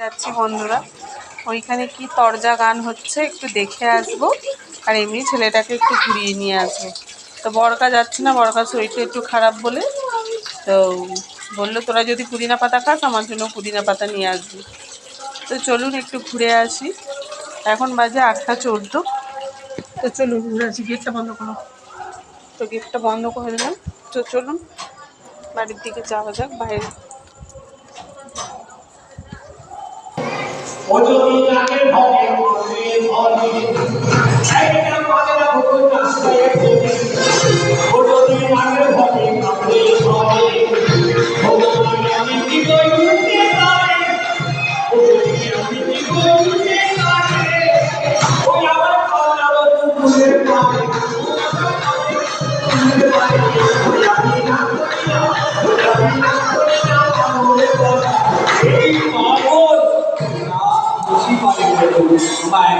যাচ্ছি বন্ধুরা। ওইখানে কি তরজা গান হচ্ছে একটু দেখে আসব। আর এমনি ছেলেটাকে একটু ঘুরিয়ে নিয়ে আসব। তো বরকা যাচ্ছে না বরকার শরীরটা একটু খারাপ বলে। তো বলল, তোরা যদি পুদিনা পাতা খাস, আমার জন্য পুদিনা পাতা নিয়ে আসবি। তো চলুন একটু ঘুরে আসি। এখন বাজে আটটা চোদ্দ। তো চলুন, ঘুরে আসি। গেটটা বন্ধ করো। তো গেটটা বন্ধ করে দিলাম। তো চলুন, বাড়ির দিকে যাওয়া যাক, বাইরে। ও যদি নাকে ভরে ভরে ভরে একটা ভুল রাস্তায় ভরে ও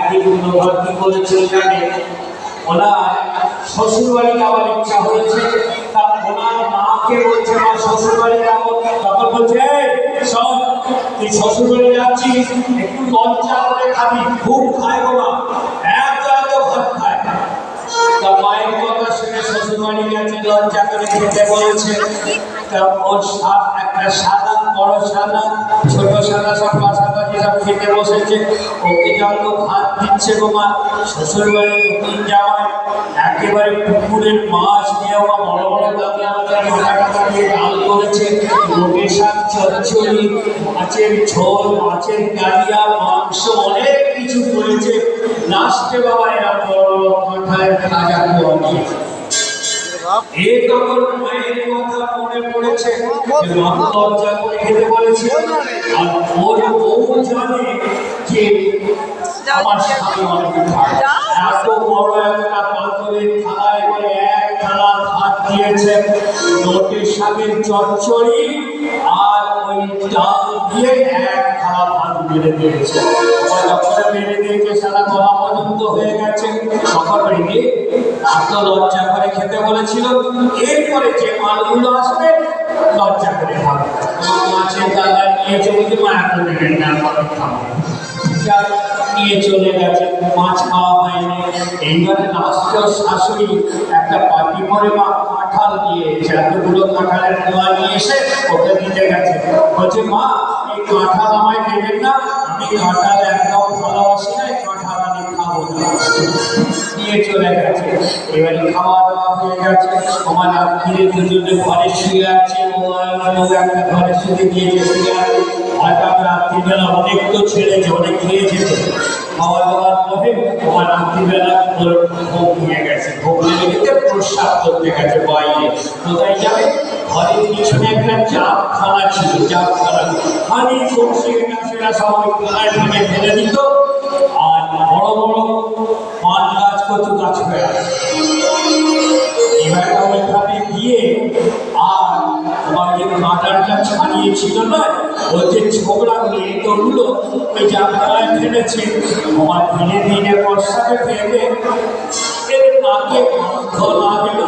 মা একদিন অনুভব কি করেছিল জানে ওনার শ্বশুর যাওয়ার ইচ্ছা হয়েছে। তা ওনার মাকে বলছে মা শ্বশুর বাড়ি যাব তখন বলছে "এই, শোন তুই শ্বশুর বাড়ি যাচ্ছিস একটু লজ্জা খাবি খুব খায় বাবা এত এত ভাত খায়। তা মায়ের কথা শুনে শ্বশুর বাড়ি গেছে লজ্জা করে খেতে বলেছে। তা ওর একটা সাদা, বড় সাদা, ছোট সাদা সব পাশাপাশি সব খেতে বসেছে, ওকে যত ভাত দিচ্ছে গো মা শ্বশুর নতুন জামাই, একেবারে পুকুরের মাছ নিয়ে ওমা বড় বড় দাঁতে আমাদের ডাল করেছে। মাছের ঝোল, মাছের কালিয়া, মাংস, অনেক কিছু করেছে। লাস্টে বাবা এরা বড় কাঁঠালের খাজা খাওয়া এ তখন মায়ের কথা মনে পড়েছে। যে লজ্জা করে খেতে বলেছিল আর ওর বউ জানে যে আমার স্বামী অনেক এত বড় একটা পাথরের থালায় করে এক থালা ভাত দিয়েছে। নোটের শাকের চচ্চড়ি আর ওই ডাল দিয়ে এক থালা ভাত বেড়ে দিয়েছে। বেড়ে দিয়েছে সারা গলা হয়ে গেছে। তখন রেগে এত লজ্জা করে খেতে বলেছিল। এরপরে যে মালগুলো আসবে, লজ্জা করে খাবে। মাছের দাদা নিয়ে চলে যে মা নিয়ে চলে গেছে। মাছ খাওয়া হয়নি। এইবারে লাস্ট শাশুড়ি একটা পাটি পরে মা কাঁঠাল দিয়েছে এতগুলো কাঁঠালের কোয়া নিয়ে এসে ওকে দিতে গেছে। বলছে, মা, এই কাঁঠাল আমায় দেবেন না, আমি কাঁঠাল একদম ভালোবাসি না নিয়ে চলে গেছে। এবারে খাওয়া দাওয়া হয়ে গেছে। আমার রাত্রিরে দুজনে ঘরে শুয়ে আছে। একটা ঘরে শুয়ে দিয়েছে শুয়ে হয়তো আমি রাত্রিবেলা অনেক তো ছেড়েছে অনেক খেয়েছে খাওয়া দাওয়ার পরে আমার রাত্রিবেলা ওর ভোগ নিয়ে গেছে। ভোগ নিয়ে গেছে, প্রসাদ করতে গেছে বাইরে। কোথায় যাবে? ঘরের পিছনে একটা জাপখানা ছিল। জাপখানা খালি সর্ষে গাছেরা সবাই খানায় ফেলে দিত। আর বড় বড় পান গাছ কচু গাছ হয়ে আছে। এবার ওইখানে গিয়ে আর তোমার যে কাঁটারটা ছাড়িয়েছিল না, ওই যে ছোকরা এঁটোগুলো ওই জানলায় ফেলেছে তোমার দিনে দিনে বর্ষাকে ফেলে, এর নাকে গন্ধ লাগল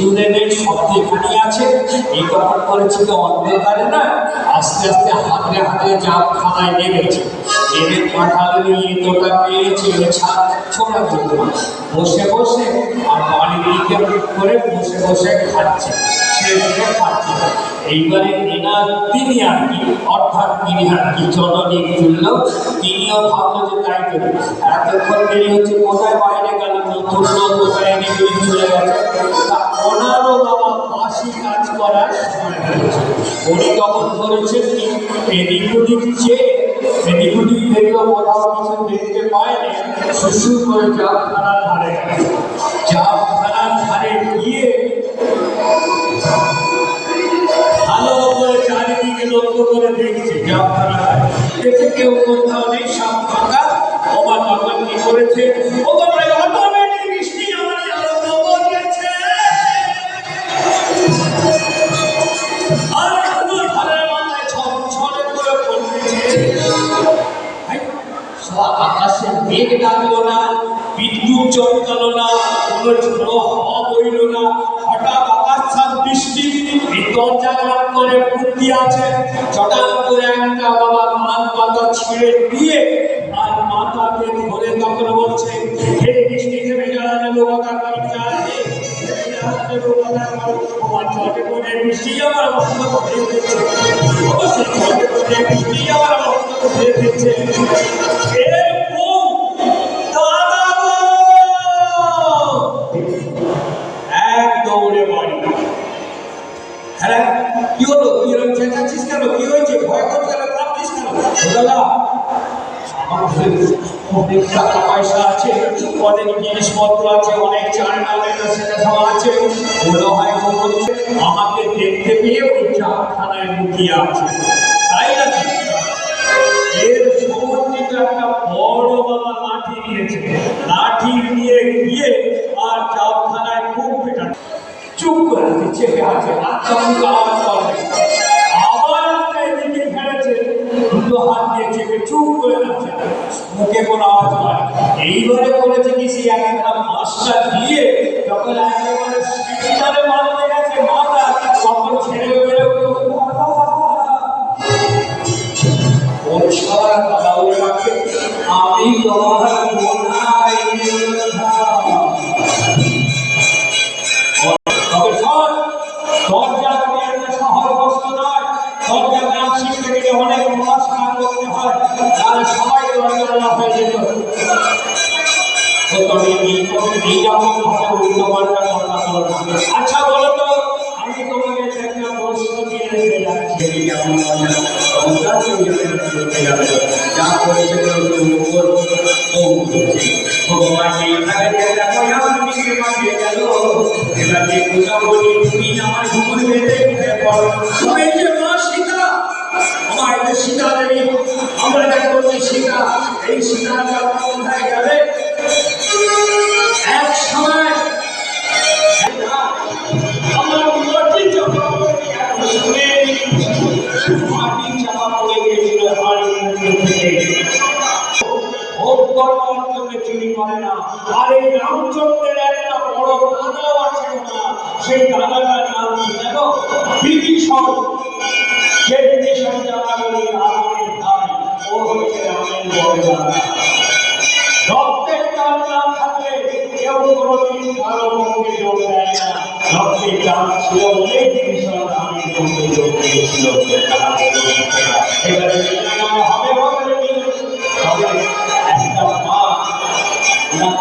দূরে শব্দ এখানে আছে। এই কথা তখন করেছিল অন্ধকারে না, আস্তে আস্তে হাতে হাতে জাপ খানায় নেমেছে। নেমে কাঁঠালের নিয়ে পেয়েছে ছাদ ছোড়া জন্য বসে বসে আর বাড়ির দিকে করে বসে বসে খাচ্ছে বসে খাচ্ছে এইবারে এনার তিনি আর কি, অর্থাৎ তিনি আর কি জননী তুলল তিনিও ভাবলো যে তাই করি। এতক্ষণ দেরি হচ্ছে, কোথায় বাইরে গেল? নতুন কোথায় এনে চলে গেছে? হয়েছে উনি তখন ধরেছেন কি এদিক ওদিক চেয়ে এদিক ওদিক দেখল কোথাও কিছু দেখতে পায়নি। শুশুর করে জাপখানার ধারে গেছে। জাপখানার ধারে গিয়ে ভালো করে চারিদিকে লক্ষ্য করে দেখছে কেউ কোথাও নেই সব ফাঁকা ওমা তখন কি করেছে? ও আকাশে মেঘ ডাকলো না, বিদ্যুৎ চমকালো না, কোনো ঝোড়ো হাওয়া বইল না। হঠাৎ আকাশ বৃষ্টি এই জাগরণ করে বুদ্ধি আছে। চটান করে একটা বাবা মান পাতা ছিঁড়ে দিয়ে আর মাথাকে ধরে তখন বলছে, হে বৃষ্টি থেমে যাওয়া নেব হ্যাঁ কি হলো? তুই এরকম চেঁচাচ্ছিস কেন? কি হয়েছে? ভয় করছিস কেন? কাঁপছিস কেন? দাদা অনেক টাকা পয়সা আছে অনেক জিনিসপত্র আছে অনেক আছে মনে হয় আমাকে দেখতে পেয়ে ওই চারখানায় লুকিয়ে আছে। তাই নাকি এর সমর্থিত একটা বড় বাবা লাঠি নিয়েছে লাঠি নিয়ে গিয়ে আর চাপখানায় খুব পেটা চুপ করে চেপে এইবারে করেছে কি সেই একটা মাছটা দিয়ে যখন একেবারে সিটারে মারতে গেছে মাথা তখন ছেড়ে বেরোবে ওর কথা নয় দরজা গেলে অনেক পড়াশোনা করতে হয় তাহলে সবাই দরজা হয়ে যেত তো তবে এই এইরকম ভাবে উল্টো পাল্টা কথা বলো না। আচ্ছা বলো তো। আমি তোমাকে একটা প্রশ্ন দিয়ে রেখে যাচ্ছি। কেমন যা করেছে ভগবান আমার তুমি আমার যে সীতা এই সীতাটা ভোগ করবার জন্য চুরি করে না। আর এই রামচন্দ্রের একটা বড় দাদাও আছে না সেই দাদাটার নাম কি জানো? বিভীষণ যে বিভীষণ জানা বলি রামের ভাই, ও হচ্ছে রামের বড় দাদা। রক্তের টান না দেয় না। রক্তের টান ছিল বলে ভীষণ আমি পক্ষে যোগ দিয়েছিল। এবারে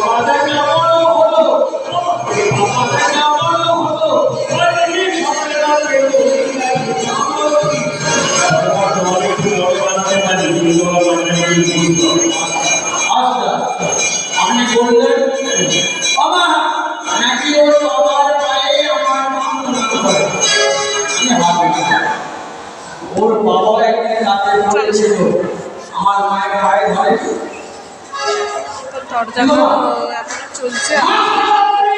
আমাদের তো দরজা এখনও চলছে। ধরে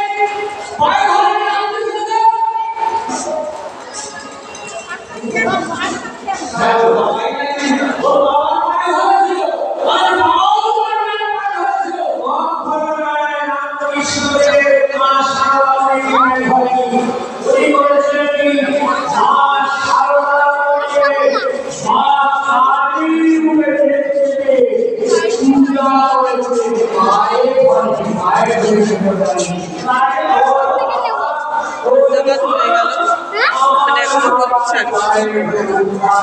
হয়ে গেল মানে এখনও হচ্ছে আর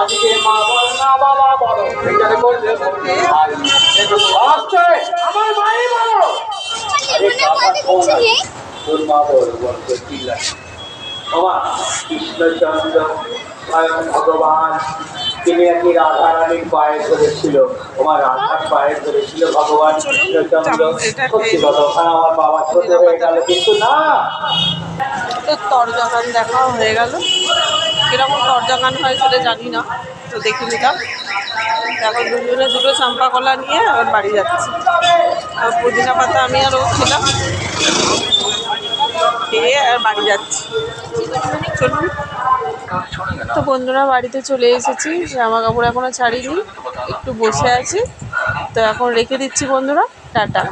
আজকে মা বড় বড় এখানে করলে আসছে আমার কোন তোর মা বড় বড় কি লাগে বাবা কৃষ্ণচন্দ্র ভগবান তিনি একটি রাধা রানীর পায়ে ধরেছিল আমার রাধার পায়ে ধরেছিল ভগবান কৃষ্ণচন্দ্র। সত্যি কথা ওখানে আমার বাবা ছোট হয়ে গেল কিন্তু না। তো তরজাগান দেখাও হয়ে গেল। কীরকম তরজাগান হয় সেটা জানি না তো দেখে নিলাম। এখন দুজনে দুটো চাম্পা কলা নিয়ে আবার বাড়ি যাচ্ছি। আর পুদিনা পাতা আমি আর ও ছিলাম খেয়ে আর বাড়ি যাচ্ছি। তো বন্ধুরা বাড়িতে চলে এসেছি জামা কাপড় এখনও ছাড়িনি, একটু বসে আছি। তো এখন রেখে দিচ্ছি বন্ধুরা, টাটা।